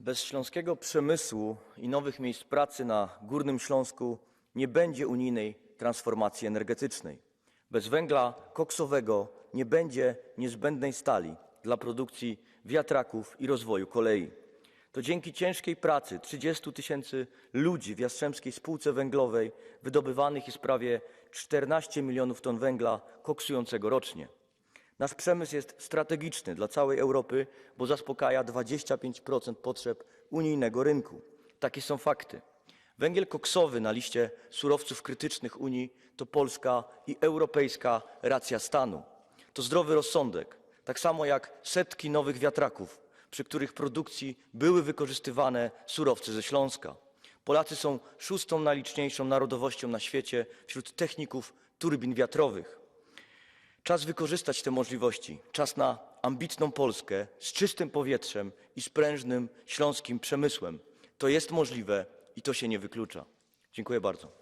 Bez śląskiego przemysłu i nowych miejsc pracy na Górnym Śląsku nie będzie unijnej transformacji energetycznej. Bez węgla koksowego nie będzie niezbędnej stali dla produkcji wiatraków i rozwoju kolei. To dzięki ciężkiej pracy 30 tysięcy ludzi w Jastrzębskiej Spółce Węglowej wydobywanych jest prawie 14 milionów ton węgla koksującego rocznie. Nasz przemysł jest strategiczny dla całej Europy, bo zaspokaja 25% potrzeb unijnego rynku. Takie są fakty. Węgiel koksowy na liście surowców krytycznych Unii to polska i europejska racja stanu. To zdrowy rozsądek, tak samo jak setki nowych wiatraków, przy których produkcji były wykorzystywane surowce ze Śląska. Polacy są szóstą najliczniejszą narodowością na świecie wśród techników turbin wiatrowych. Czas wykorzystać te możliwości. Czas na ambitną Polskę z czystym powietrzem i sprężnym śląskim przemysłem. To jest możliwe i to się nie wyklucza. Dziękuję bardzo.